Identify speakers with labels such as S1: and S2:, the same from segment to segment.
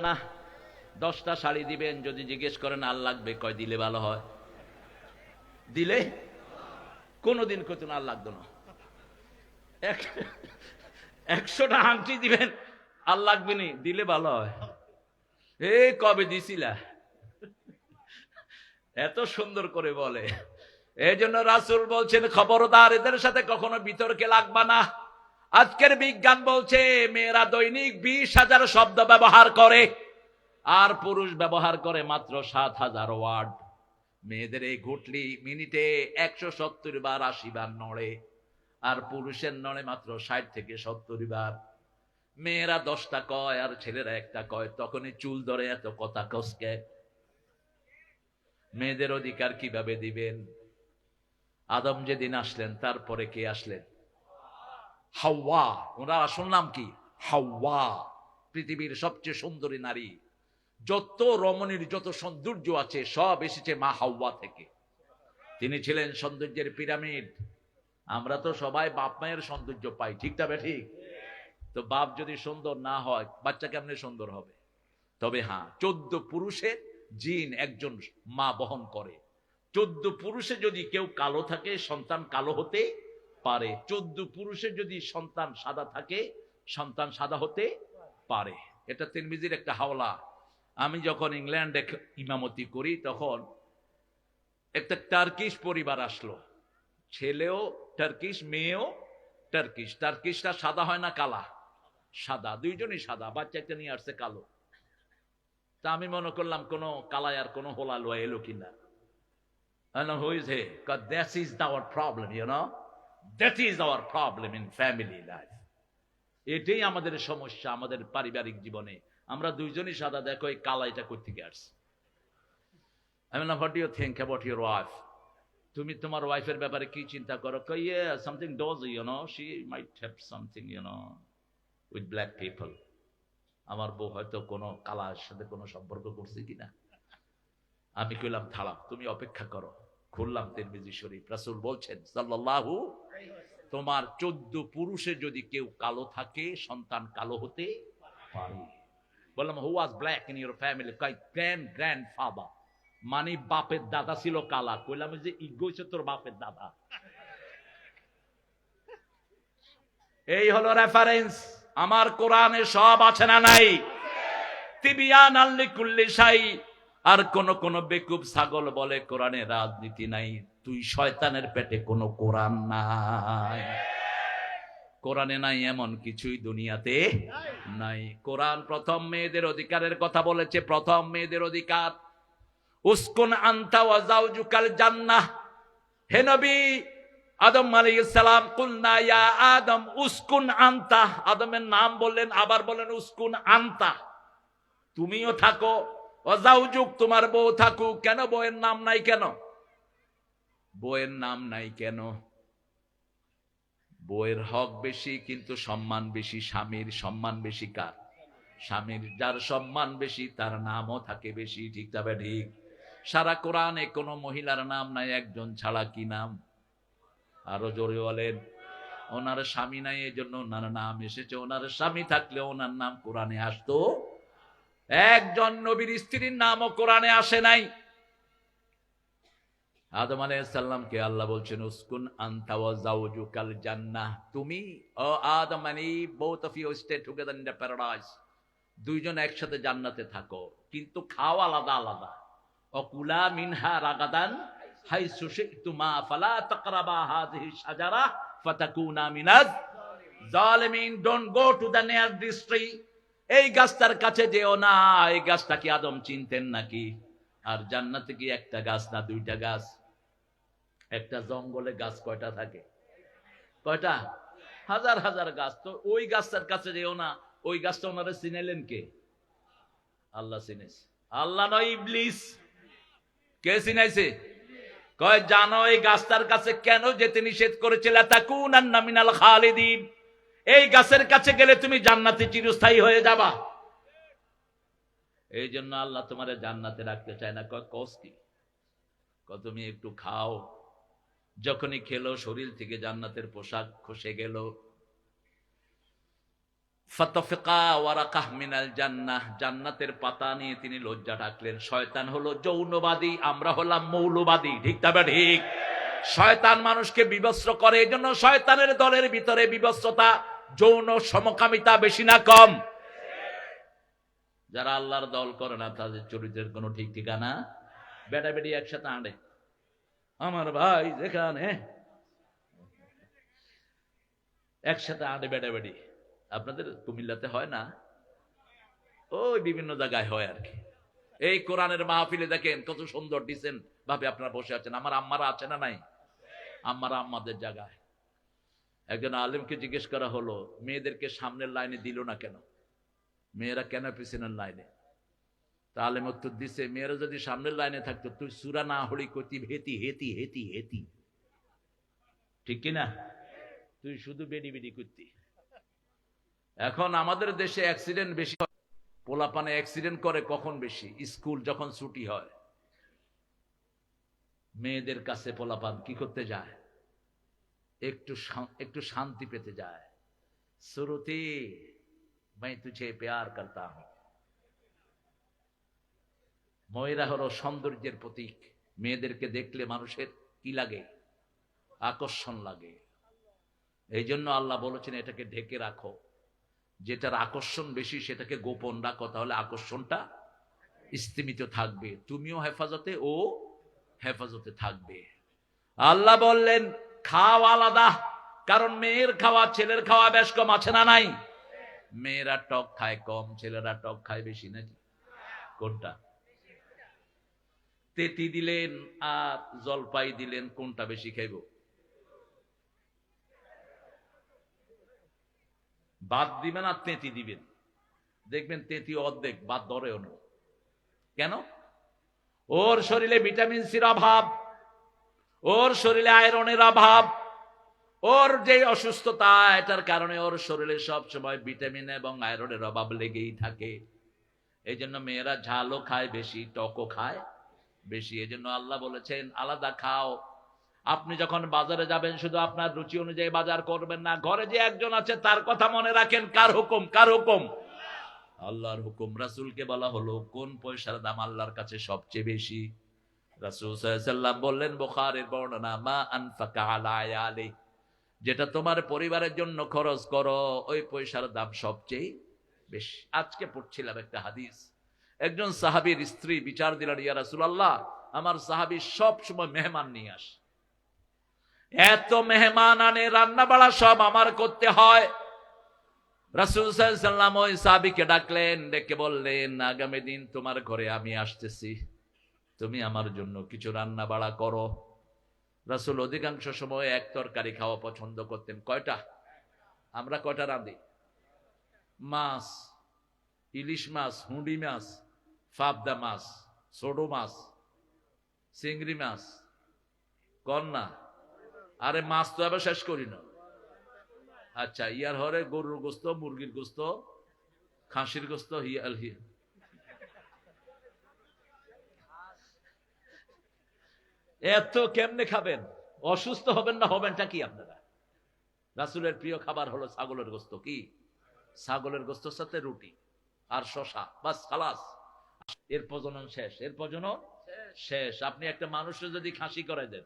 S1: না? দশটা শাড়ি দিবেন, যদি জিজ্ঞেস করেন আর লাগবে? কয়, দিলে ভালো হয়। দিলে? কোনোদিন কত আর লাগতো না। একশোটা আংটি দিবেন আর লাগবে নি, দিলে ভালো হয়। এ, কবে দিছিলা? এত সুন্দর করে বলে। এই জন্য রাসুল বলছেন খবরদার এদের সাথে কখনো বিতর্কে লাগবা না। আজকের বিজ্ঞান বলছে, মেয়েরা দৈনিক বিশ হাজার শব্দ ব্যবহার করে, আর পুরুষ ব্যবহার করে মাত্র সাত হাজার ওয়ার্ড মেয়েদের এই ঘুটলি মিনিটে একশো সত্তর বার, আশি বার নড়ে, আর পুরুষের নড়ে মাত্র ষাট থেকে সত্তর বার। মেয়েরা দশটা কয়, আর ছেলেরা একটা কয়, তখনই চুল ধরে এত কথা কসকে। মেয়েদের অধিকার কীভাবে দিবেন? আদম যেদিন আসলেন, তারপরে কে আসলেন? হাওয়া, ওনার আসল নাম কি? হাওয়া, পৃথিবীর সবচেয়ে সুন্দরী নারী। যত রমণীর যত সৌন্দর্য আছে, সব এসেছে মা হাওয়া থেকে। তিনি ছিলেন সৌন্দর্যের পিরামিড। আমরা তো সবাই বাপ মায়ের সৌন্দর্য পাই, ঠিক তবে ঠিক? তো বাপ যদি সুন্দর না হয়, বাচ্চা কেমনে সুন্দর হবে? তবে হ্যাঁ চোদ্দ পুরুষে জিন একজন মা বহন করে। চোদ্দ পুরুষে যদি কেউ কালো থাকে, সন্তান কালো হতে পারে। চোদ্দ পুরুষের যদি সন্তান সাদা থাকে সন্তান সাদা হতে পারে। এটা তিরমিজির একটা হাওলা। আমি যখন ইংল্যান্ডে ইমামতি করি তখন একটা টার্কিশ পরিবার আসলো। ছেলেও টার্কিশ মেয়েও টার্কিশ। টার্কিশটা সাদা হয় না কালা? সাদা দুইজনই সাদা। বাচ্চা একটা নিয়ে আসছে কালো। তা আমি মনে করলাম কোনো কালায় আর কোনো হোলা লোয়া এলো কিনা। Who is he? Because that is our problem, you is That problem in family life এটাই আমাদের সমস্যা আমাদের পারিবারিক জীবনে। আমরা দুইজনই সাদা দেখো এই কালা এটা করতে আসছি? I mean, what do you think about your wife? তুমি তোমার ওয়াইফের ব্যাপারে কি চিন্তা করো? ইয়ে something does you know she might have something you know with black people আমার বউ হয়তো কোনো কালার সাথে কোনো সম্পর্ক করছে কিনা? আমি কইলাম থাড়া তুমি অপেক্ষা করো। খুললাম তিরমিজি শরীফ। রাসূল বলছেন, সাল্লাল্লাহু তোমার চোদ্দ পুরুষে যদি কেউ কালো থাকে, সন্তান কালো হতে পারে। বললাম who was black in your family grand grand father মানে বাপের দাদা ছিল কালা। কইলাম যে ইগোইছে তোর বাপের দাদা। এই হলো রেফারেন্স আমার কোরআনে সব আছে না নাই? তিবিয়ান আল্লি সাই আর কোন কোন বেকুব ছাগল বলে, কোরআনে রাজনীতি নাই, তুই শয়তানের পেটে কোনো কোরআন নাই। কোরআনে নাই এমন কিছুই দুনিয়াতে নাই। কোরআন প্রথম মেয়েদের অধিকারের কথা বলেছে, প্রথম মেয়েদের অধিকার। উস্কুন আন্তা ওয়া জাওজুকাল জান্নাহ। হে নবী, আদম আলাইহিস সালাম, কুলনা ইয়া আদম উস্কুন আন্তা। আদমের নাম বললেন, আবার বলেন, উস্কুন আন্তা। তুমিও থাকো অজাউজুক তোমার বউ থাকুক। কেন বউয়ের নাম নাই কেন? বউয়ের নাম নাই কেন? বউয়ের হক বেশি, কিন্তু সম্মান বেশি। স্বামীর সম্মান বেশি কার? স্বামীর যার সম্মান বেশি, তার নামও থাকে বেশি। ঠিক তবে ঠিক। সারা কোরআনে কোনো মহিলার নাম নাই, একজন ছাড়া কি নাম? আরও জোরে বলেন। ওনার স্বামী নাই এই জন্য ওনার নাম এসেছে। ওনার স্বামী থাকলে ওনার নাম কোরআনে আসতো? একজন নবীর স্ত্রীর নামও কোরআনে আসে নাই। আদম আলাইসাল্লামকে আল্লাহ বলছেন, উসকুন আনতা ওয়া জাওজুকাল জান্নাহ। তুমি, ও আদম the paradise দুইজন একসাথে জান্নাতে থাকো, কিন্তু খাও আলাদা আলাদা। অকুলা মিনহা রাগাদান, হাইসু শি'তুমা ফালা তাকরাবা হাযিহি শাজারা ফাতাকুনা মিনাজ। জালিমিন don't go to the near district এই গাছটার কাছে যেও না, এই গাছটা কি আদম চিনতেন নাকি? আর জান্নাতে কি একটা গাছ না দুইটা গাছ? একটা জঙ্গলে গাছ কয়টা থাকে? কয়টা? হাজার হাজার গাছ। তো ওই গাছটার কাছে যেও না, ওই গাছটা ওনারা চিনেলেন কে? আল্লাহ চিনেছে। আল্লাহ নয় ইবলিস। কে চিনাইছে? কয়, জানো এই গাছটার কাছে কেন যেতে নিষেধ করেছিল তাকুন মিনাল খালিদিন। এই গাছের কাছে গেলে তুমি জান্নাতে চিরস্থায়ী হয়ে যাবা। এই জন্য আল্লাহ তোমার জান্নাতে রাখতে চায় না। কস কি? তুমি একটু খাও। যখনই খেলো, শরীর থেকে জান্নাতের পোশাক খসে গেল। জান্নাতের পাতা নিয়ে তিনি লজ্জা ডাকলেন শয়তান হলো যৌনবাদী, আমরা হলাম মৌলবাদী। ঠিক তবে ঠিক? শয়তান মানুষকে বিবস্ত্র করে এই জন্য শয়তানের দলের ভিতরে বিবস্ত্রতা যৌন সমকামিতা বেশি না কম। যারা আল্লাহর দল করে না, তাদের চরিত্রের কোনো ঠিক ঠিকানা? বেটা বেটি একসাথে আঁড়ে আমার ভাই যেখানে, একসাথে আঁটে বেটা বেটি। আপনাদের কুমিল্লাতে হয় না? ওই বিভিন্ন জায়গায় হয় আর কি। এই কোরআনের মাহফিলে দেখেন কত সুন্দর ডিসেন্ট ভাবে আপনারা বসে আছেন। আমার আম্মারা আছে না নাই? আম্মারা আম্মাদের জায়গায়। একজন আলেমকে জিজ্ঞেস করা হলো, মেয়েদেরকে সামনের লাইনে দিল না কেন? মেয়েরা কেন পিছনের লাইনে? তা আলেম উত্তর দিছে, মেয়েরা যদি সামনের লাইনে থাকতো, তুই সুরা না হলি করতি হেতি হেতি হেতি হেতি। ঠিক কিনা? তুই শুধু বেডি বেডি করতি। এখন আমাদের দেশে অ্যাক্সিডেন্ট বেশি। পোলাপানে অ্যাক্সিডেন্ট করে কখন বেশি? স্কুল যখন ছুটি হয়। মেয়েদের কাছে পোলাপান কি করতে যায়? একটু একটু শান্তি পেতে যায়। শুরুতে তুঝে প্যার ময়রা হলো সৌন্দর্যের প্রতীক। মেয়েদেরকে দেখলে মানুষের কি লাগে? আকর্ষণ লাগে। এই জন্য আল্লাহ বলেছেন, এটাকে ঢেকে রাখো। যেটার আকর্ষণ বেশি, সেটাকে গোপন রাখো। তাহলে আকর্ষণটা স্তিমিত থাকবে। তুমিও হেফাজতে ও হেফাজতে থাকবে। আল্লাহ বললেন খাওয়া আলাদা। কারণ মেয়ের খাওয়া, ছেলের খাওয়া বেশ কম আছে না নাই? মেয়েরা টক খায় কম, ছেলেরা টক খায় বেশি নাকি? কোনটা? তেতি দিলেন আর জলপাই দিলেন, কোনটা বেশি খাইব? বাদ দিবেন আর তেঁতি দিবেন। দেখবেন তেঁতি অর্ধেক, বাদ ধরেও না। কেন? ওর শরীরে ভিটামিন সির অভাব ওর শরীরে আয়রনের অভাব, ওর যে অসুস্থতা, এটার কারণে ওর শরীরে সব সময় ভিটামিন এবং আয়রনের অভাব লেগেই থাকে। এই জন্য মেয়েরা ঝালও খায়, বেশি টকও খায়, বেশি। এই জন্য আল্লাহ বলেছেন, আলাদা খাও। আপনি যখন বাজারে যাবেন, শুধু আপনার রুচি অনুযায়ী বাজার করবেন না, ঘরে যে একজন আছে, তার কথা মনে রাখেন, কার হুকুম কার হুকুম? আল্লাহর হুকুম, রাসূলকে বলা হলো, কোন পয়সার দাম আল্লাহর কাছে সবচেয়ে বেশি? রাসূল সাল্লাল্লাহু বললেন, বুখারীর বর্ণনা, মা যেটা তোমার পরিবারের জন্য খরচ করো, ওই পয়সার দাম সবচেয়ে বেশি। আজকে পড়ছিলাম একটা হাদিস। একজন সাহাবীর স্ত্রী বিচার দিলেন, ইয়া রাসূলুল্লাহ, আমার সাহাবী সব সময় মেহমান নিয়ে আসে। এত মেহমান আনে রান্না বাড়া সব আমার করতে হয়। রাসূল সাল্লাম ওই সাহাবীকে ডাকলেন, ডেকে বললেন, আগামী দিন তোমার ঘরে আমি আসতেছি। তুমি আমার জন্য কিছু রান্না বাড়া করো। রাসূল অধিকাংশ সময় এক তরকারি খাওয়া পছন্দ করতেন। কয়টা? আমরা কয়টা রাঁধি? মাছ, ইলিশ মাছ, হুঁডি মাছ, ফাবদা মাছ, ছোটো মাছ, চিংড়ি মাছ, কন্যা। আরে মাছ তো আবার শেষ করি না। আচ্ছা ইয়ার হরে গরুর গোস্ত, মুরগির গোস্ত, খাসির গোস্ত, হিয়াল হিয়া এত কেমনে খাবেন? অসুস্থ হবেন না হবেনটা কি আপনারা? রাসুলের প্রিয় খাবার হলো ছাগলের গোস্ত কি? ছাগলের গোস্তর সাথে রুটি আর শশা বাস খালাস। এর প্রজনন শেষ এর প্রজনন শেষ। আপনি একটা মানুষের যদি খাসি করে দেন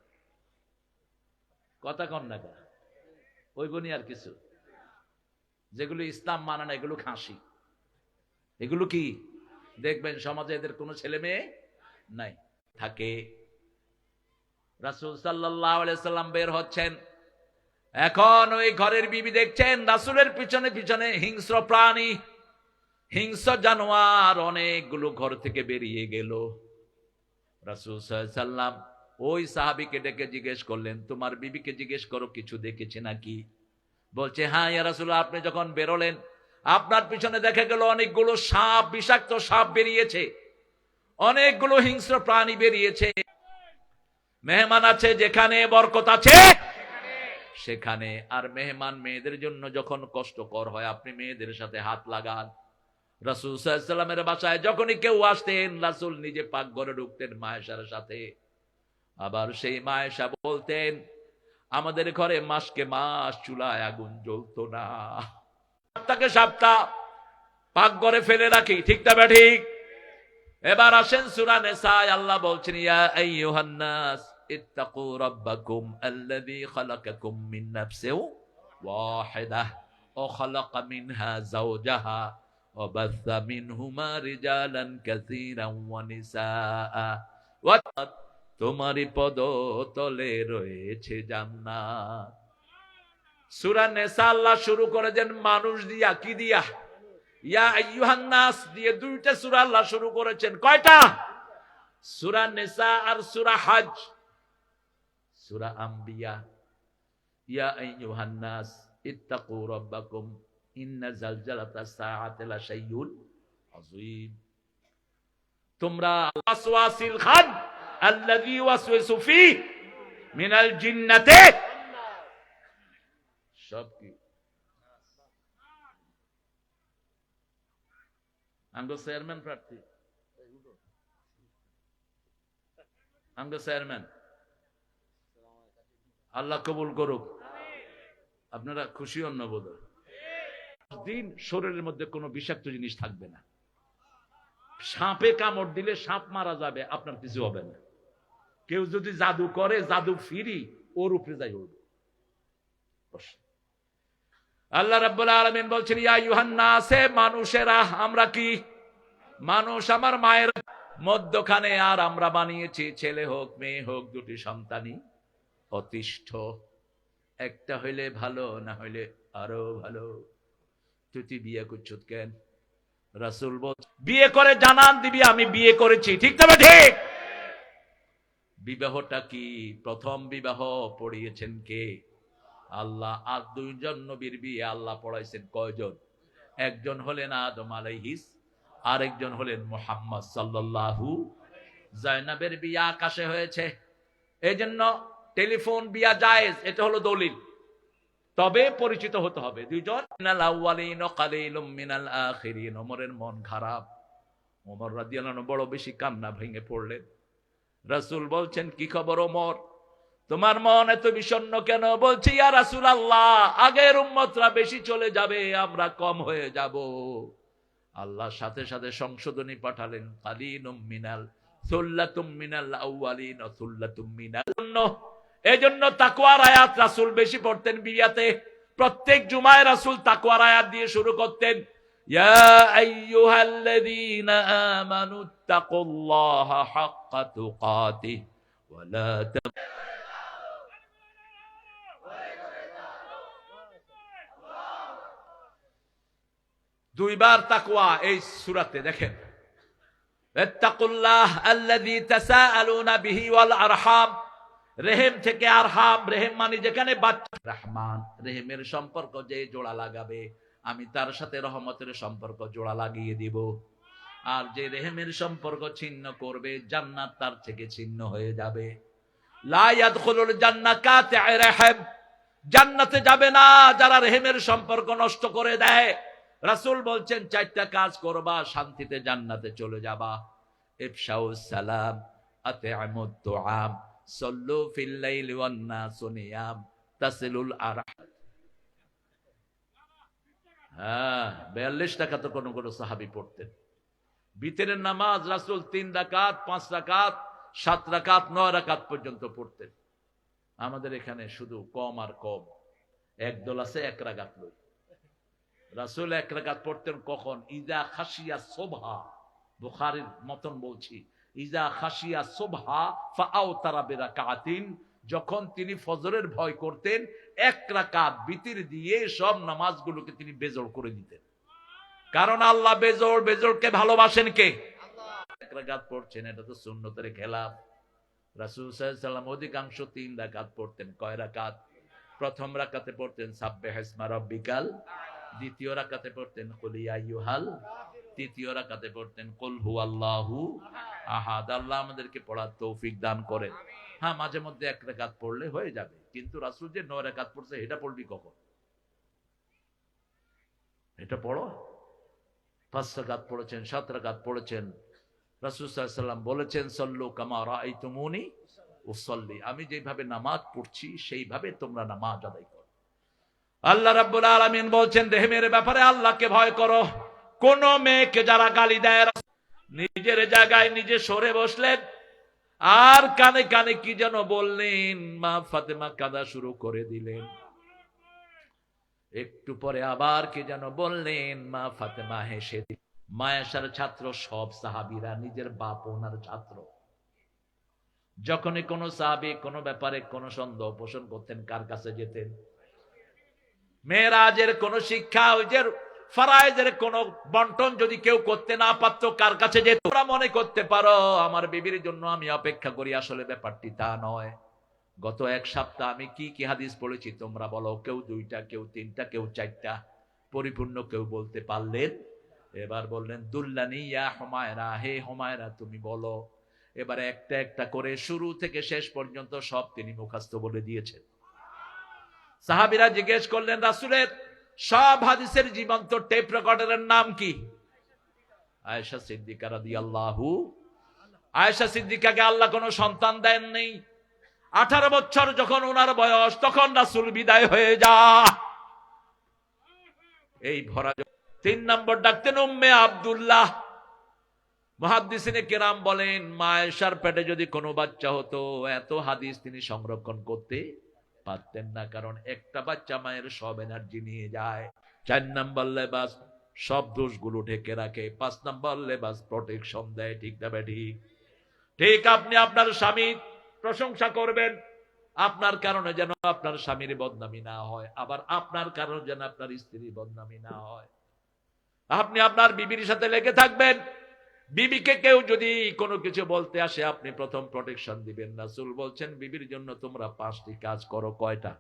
S1: কথা কন না কেন? ওই বনি আর কিছু। যেগুলো ইসলাম মানে না এগুলো খাসি। এগুলো কি? দেখবেন সমাজে এদের কোনো ছেলে মেয়ে নাই। থাকে রাসুল সাল্লাম বের হচ্ছেন। এখন ওই ঘরের বিবি দেখছেন, রাসুলের পিছনে পিছনে হিংস্র প্রাণী, হিংস্র জানোয়ার অনেকগুলো ঘর থেকে বেরিয়ে গেল। রাসুল সাল্লাম ওই সাহাবিকে ডেকে জিজ্ঞেস করলেন, তোমার বিবিকে জিজ্ঞেস করো, কিছু দেখেছে নাকি? বলছে হ্যাঁ ইয়া রাসুল আপনি যখন বেরোলেন, আপনার পিছনে দেখা গেল অনেকগুলো সাপ, বিষাক্ত সাপ বেরিয়েছে। অনেকগুলো হিংস্র প্রাণী বেরিয়েছে। মেহমান আছে, যেখানে বরকত আছে, সেখানে। আর মেহমান মেয়েদের জন্য যখন কষ্টকর হয়, আপনি মেয়েদের সাথে হাত লাগান। রাসুল সাল্লামের বাসায় যখনই কেউ আসতেন, রাসুল নিজে পাক ঘরে ঢুকতেন মায়েশার সাথে। আবার সেই মায়েশা বলতেন, আমাদের ঘরে মাসকে মাস চুলায় আগুন জ্বলতো না। সাপটাকে সাপটা পাক ঘরে ফেলে রাখি, ঠিক তবে ঠিক এবার আসেন সূরা সাই আল্লাহ বলছেন, ইয়া আইয়ুহান মিন নাফসিন ওয়াহিদাহ ওয়া খালাকা মিনহা যাওজাহা ওয়া বাসসা মিনহুমা রিজালান কাসীরান ওয়া নিসাআ। ওয়া তোমারই পদ তলে রয়েছে জান্নাত। সূরা নিসা আল্লাহ শুরু করেছেন মানুষ দিয়া, কি দিয়া? ইয়া আইয়ুহান নাস দিয়ে দুইটা সূরা আল্লাহ শুরু করেছেন। কয়টা? সূরা নিসা আর সূরা হজ। সূরা আম্বিয়া ইয়া আইয়ুহান নাস ইত্তাকু রাব্বাকুম ইন্না জালজালাতাস সাআতি লাশাইউন আযীম তোমরা ওয়াসওয়াসিল খান আল্লাযী ওয়াসওয়াসু ফি মিনাল জিন্নাতি সব কি আমগো চেয়ারম্যান প্রার্থী আমগো চেয়ারম্যান আল্লাহ কবুল করুক। আপনারা খুশি অন্য বোধ দিন শরীরের মধ্যে কোনো বিষাক্ত জিনিস থাকবে না। সাপে কামড় দিলে সাপ মারা যাবে, আপনার কিছু হবে না। কেউ যদি জাদু করে, জাদু ফিরি, ওর উপরে যাই উঠবে আল্লাহ রাব্বুল আলামিন বলছেন, ইয়া ইউহান্নাসে মানুষেরা, আমরা কি? মানুষ আমার মায়ের মধ্যখানে, আর আমরা বানিয়েছি, ছেলে হোক, মেয়ে হোক, দুটি সন্তানই। অতিষ্ঠ। একটা হইলে ভালো, না হইলে আরও ভালো। তুই বিয়ে করছ কেন? রাসূল বল, বিয়ে করে জানান দিবি, আমি বিয়ে করেছি। ঠিক তবে ঠিক? বিবাহটা কি? প্রথম বিবাহ পড়িয়েছেন কে? আল্লাহ। আর দুইজন নবীর বিয়ে আল্লাহ পড়াইছেন কয়জন? একজন হলেন আদম আলাইহিস, আরেকজন হলেন মোহাম্মদ সাল্লাল্লাহু জায়নাবের বিয়ে আকাশে হয়েছে। এই জন্য টেলিফোন বিয়া জায়েজ, এটা হলো দলিল। তবে পরিচিত হতে হবে। দুইজন, মিনাল মন খারাপ। ওমর রাদিয়াল্লাহু বড় বেশি কান্না ভেঙে পড়লেন। রাসূল বলছেন, কি খবর ওমর? তোমার মন এত বিষণ্ণ কেন? বলছি, ইয়া রাসূল আল্লাহ আগের উম্মতরা বেশি চলে যাবে, আমরা কম হয়ে যাব। আল্লাহ সাথে সাথে সংশোধনী পাঠালেন কালিনুম মিনাল, সুল্লাতুম মিনাল আউয়ালিন সুল্লাতুম মিনাল এজন্য তাকওয়ার আয়াত রাসূল বেশি পড়তেন বিয়াতে প্রত্যেক জুমায় রাসূল তাকওয়ার আয়াত দিয়ে শুরু করতেন দুইবার তাকওয়া এই সূরাতে, দেখেন। ইত্তাকুল্লাহ আল্লাযী তাসাআলুনা বিহি ওয়াল আরহাম রেহেম থেকে আরহাম রেহেম মানে যেখানে বাচ্চা। রহমান। রেহেমের সম্পর্ক যে জোড়া লাগাবে আমি তার সাথে রহমতের সম্পর্ক জোড়া লাগিয়ে দিব। আর যে রেহেমের সম্পর্ক ছিন্ন করবে জান্নাত তার থেকে ছিন্ন হয়ে যাবে। জান্নাতে যাবে না যারা রেহেমের সম্পর্ক নষ্ট করে দেয়। রাসূল বলছেন চারটা কাজ করবা শান্তিতে জান্নাতে চলে যাবা। ইফশাউস সালাম আতিআমুদ দুআম। সল্লু ফিল লাইলি ওয়ান নাসু নিয়াম তাসিলুল আরহাম হ্যাঁ টাকা তো কোনো কোনো সাহাবি পড়তেন। বিতেরের নামাজ রাসূল তিন রাকাত, পাঁচ রাকাত, সাত রাকাত, নয় রাকাত পর্যন্ত পড়তেন। আমাদের এখানে শুধু কম আর কম। একদল আছে, এক রাকাত লই। রাসূল এক রাকাত পড়তেন কখন? ইজা খাসিয়া সোভা বুখারীর মতন বলছি। ইজা খাসিয়া সোভা ফাআও তারা বেরাকাতিন যখন তিনি ফজরের ভয় করতেন এক রাকাত বিতির দিয়ে সব নামাজগুলোকে তিনি বেজড় করে দিতেন। কারণ আল্লাহ বেজড় বেজড়কে ভালোবাসেন কে? এক রাকাত পড়ছেন এটা তো সুন্নতের খেলাফ। রাসূল সাল্লাম অধিকাংশ তিন রাকাত পড়তেন। কয় রাকাত? প্রথম রাকাতে পড়তেন সাব্বিহ ইসমা রাব্বিকাল। দ্বিতীয় রাকাতে পড়তেন কুলিয়া ইউহাল তৃতীয় রাকাতে পড়তেন কুল হুয়াল্লাহু। আহাদ আল্লাহ আমাদেরকে পড়ার তৌফিক দান করেন হ্যাঁ মাঝে মধ্যে এক রাকাত পড়লে হয়ে যাবে কিন্তু রাসূল যে নয় রাকাত পড়ছে এটা পড়বি কখন? এটা পড়ো। পাঁচ রাকাত পড়েছেন সাত রাকাত পড়েছেন। রাসূল সাল্লাল্লাহু আলাইহি সাল্লাম বলেছেন সল্লু কামা রাআইতুমুনি উসাল্লি। আমি যেভাবে নামাজ পড়ছি সেইভাবে তোমরা নামাজ আদায় করো। আল্লাহ রাব্বুল আলামিন বলছেন রেহেমের ব্যাপারে আল্লাহকে ভয় করো। কোন মেয়েকে যারা গালি দেয় নিজের জায়গায় নিজে সরে বসলেন। আর কানে কানে কি যেন বললেন, মা ফাতেমা কাদা শুরু করে দিলেন। একটু পরে আবার কি যেন বললেন, মা ফাতেমা হেসে দিলেন। মায়াসার ছাত্র সব সাহাবিরা, নিজের বাপ ওনার ছাত্র। যখনই কোনো সাহাবি কোনো ব্যাপারে কোনো সন্দেহ পোষণ করতেন, কার কাছে যেতেন? মেয়েরাজের কোন শিক্ষা ওই যে ফারাইজের কোন বন্টন যদি কেউ করতে না পারতো, কার কাছে যেত? তোমরা মনে করতে পারো, আমার বিবির জন্য আমি অপেক্ষা করি, আসলে ব্যাপারটি তা নয়। গত এক সপ্তাহ আমি কি কি হাদিস পড়েছি, তোমরা বলো। কেউ দুইটা, কেউ তিনটা, কেউ চারটা, পরিপূর্ণ কেউ বলতে পারলেন? এবার বললেন, দুল্লানি ইয়া হুমায়রা, হে হুমায়রা, তুমি বলো। এবারে একটা একটা করে শুরু থেকে শেষ পর্যন্ত সব তিনি মুখাস্ত বলে দিয়েছেন। সাহাবিরা জিজ্ঞেস করলেন, রাসুলের সব হাদিসের জীবন্ত টেপ রেকর্ডারের নাম কি? আয়েশা সিদ্দিকা রাদিয়াল্লাহু আয়েশা সিদ্দিকাকে আল্লাহ কোনো সন্তান দেন নেই আঠারো বছর যখন ওনার বয়স, তখন রাসুল বিদায় হয়ে যা। এই ভরা তিন নম্বর ডাকতেন উম্মে আব্দুল্লাহ। মহাদিসিনে কেরাম বলেন মায়েশার পেটে যদি কোনো বাচ্চা হতো, এত হাদিস তিনি সংরক্ষণ করতে পারতেন না, কারণ একটা বাচ্চা মায়ের সব এনার্জি নিয়ে যায়। চার নাম্বার লেবাস, সব দোষগুলো ঢেকে রাখে। পাঁচ নাম্বার লেবাস প্রোটেকশন দেয়, ঠিক না ঠিক ঠিক আপনি আপনার স্বামীর প্রশংসা করবেন, আপনার কারণে যেন আপনার স্বামীর বদনামি না হয়, আবার আপনার কারণে যেন আপনার স্ত্রীর বদনামি না হয়। আপনি আপনার বিবির সাথে লেগে থাকবেন বিবিকে কেউ যদি কোনো কিছু বলতে আসে, আপনি প্রথম প্রোটেকশন দিবেন। রাসূল বলছেন, বিবির জন্য তোমরা পাঁচটি কাজ করো, কয়টা?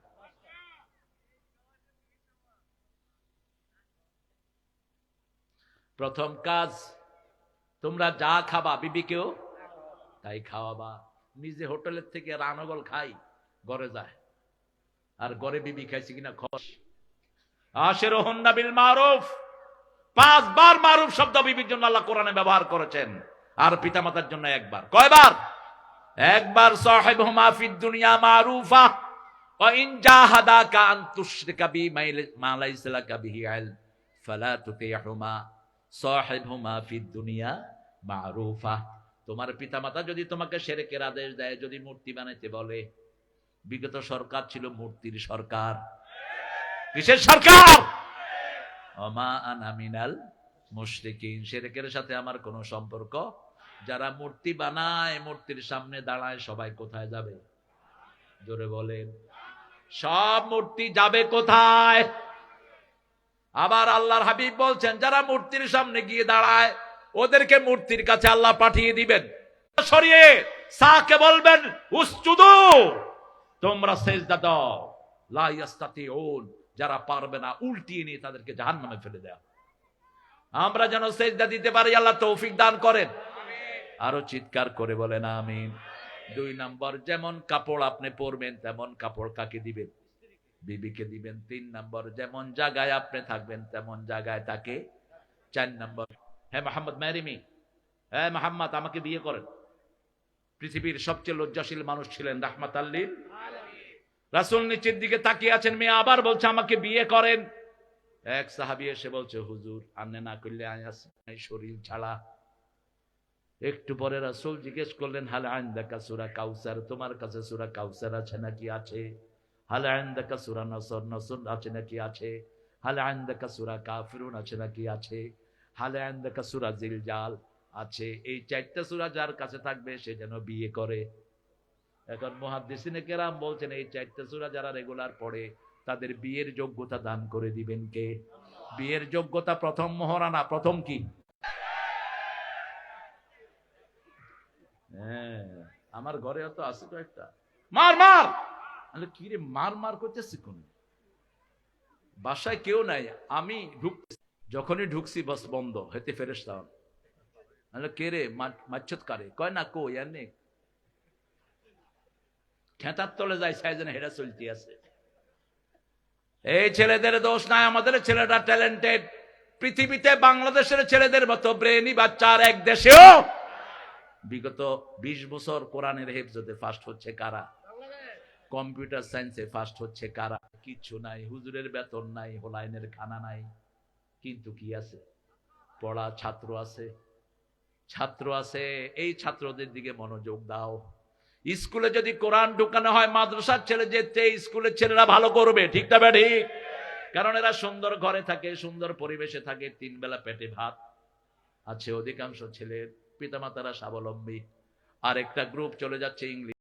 S1: প্রথম কাজ, তোমরা যা খাবা বিবিকেও, তাই খাওয়াবা। নিজে হোটেলের থেকে রানগল খাই, ঘরে যায়। আর ঘরে বিবি খাইছে কিনা খস আশের হন্না বিল মারুফ। পাঁচবার মারুফ শব্দ বিবির জন্য আল্লাহ কোরআনে ব্যবহার করেছেন আর পিতামাতার জন্য একবার কয়বার একবার সাহেব হুমাফিদ দুনিয়া মারুফা وإن جاهداك أن تشرك بي ما ليس لك به علم فلا تطيعهما صاحبهما في الدنيا معروفا তোমার পিতামাতা যদি তোমাকে সেরেকের আদেশ দেয় যদি মূর্তি বানাইতে বলে বিগত সরকার ছিল মূর্তির সরকার কিসের সরকার মুশরিকিন সাথে আমার কোনো সম্পর্ক? যারা মূর্তি বানায়, মূর্তির সামনে দাঁড়ায়, সবাই কোথায় যাবে? জোরে বলেন। সব মূর্তি যাবে কোথায়? আবার আল্লাহর হাবিব বলছেন, যারা মূর্তির সামনে গিয়ে দাঁড়ায়, ওদেরকে মূর্তির কাছে আল্লাহ পাঠিয়ে দিবেন। সরিয়ে সাকে বলবেন, উসজুদু, তোমরা সেজদা দাও যারা পারবে না উল্টিয়ে নিয়ে তাদেরকে জাহান্নামে ফেলে দেয়া আমরা যেন সেজদা দিতে পারি আল্লাহ তৌফিক দান করেন। আরও চিৎকার করে বলেন আমিন। দুই নম্বর যেমন কাপড় আপনি পরবেন তেমন কাপড় কাকে দিবেন? বিবিকে দিবেন। তিন নম্বর যেমন জায়গায় আপনি থাকবেন তেমন জায়গায় তাকে। চার নম্বর হ্যাঁ মোহাম্মদ ম্যারিমি হ্যাঁ মোহাম্মদ আমাকে বিয়ে করেন। পৃথিবীর সবচেয়ে লজ্জাশীল মানুষ ছিলেন রাহমাত আল্লিন রাসুল নিচের দিকে তাকিয়ে আছেন, মেয়ে আবার বলছে, আমাকে বিয়ে করেন। এক সাহাবি এসে বলছে, হুজুর, আন্নে না করলে শরীর ছাড়া একটু পরে রাসুল জিজ্ঞেস করলেন, হাল আইন দেখা সুরা কাউসার? তোমার কাছে সুরা কাউসার আছে নাকি আছে? হাল আইন দেখা সুরা নসর? নসর আছে নাকি আছে? হাল আইন দেখা সুরা কাফিরুন আছে নাকি আছে? হাল আইন দেখা সুরা জিলজাল আছে? এই চারটা সুরা যার কাছে থাকবে, সে যেন বিয়ে করে। এখন মহাদিসিনে কেরাম বলছেন, এই চারটা সুরা যারা রেগুলার পড়ে, তাদের বিয়ের যোগ্যতা দান করে দিবেন কে? বিয়ের যোগ্যতা প্রথম মহারানা, প্রথম কি? হ্যাঁ আমার ঘরে তো আছে কয়েকটা। মার মার! কি রে, মার মার করতেছি কোন? বাসায় কেউ নাই, আমি ঢুক যখনই ঢুকছি, বাস বন্ধ হেতে আরে কে রে মাচ্ছত কারে কয় না কো ইয়ার নেই? খেতার তলে যায় সাইজেন হেরা চলতে আছে। এই ছেলেদের দোষ নাই, আমাদের ছেলেটা ট্যালেন্টেড পৃথিবীতে বাংলাদেশের ছেলেদের মতো ব্রেনি বাচ্চার এক দেশেও বিগত ২০ বছর কোরআনের হেফজতে ফার্স্ট হচ্ছে কারা? কম্পিউটার সায়েন্সে ফার্স্ট হচ্ছে কারা? কিচ্ছু নাই, হুজুরের বেতন নাই, হোলাইনের খানা নাই। কিন্তু কি আছে? পড়া ছাত্র আছে। ছাত্র আছে, এই ছাত্রদের দিকে মনোযোগ দাও। স্কুলে যদি কোরআন ঢুকানো হয়, মাদ্রাসার ছেলে যেতে স্কুলের ছেলেরা ভালো করবে, ঠিক না ঠিক কারণ এরা সুন্দর ঘরে থাকে, সুন্দর পরিবেশে থাকে, তিন বেলা পেটে ভাত। আছে অধিকাংশ ছেলের পিতামাতারা স্বাবলম্বী। আর একটা গ্রুপ চলে যাচ্ছে ইংলিশ।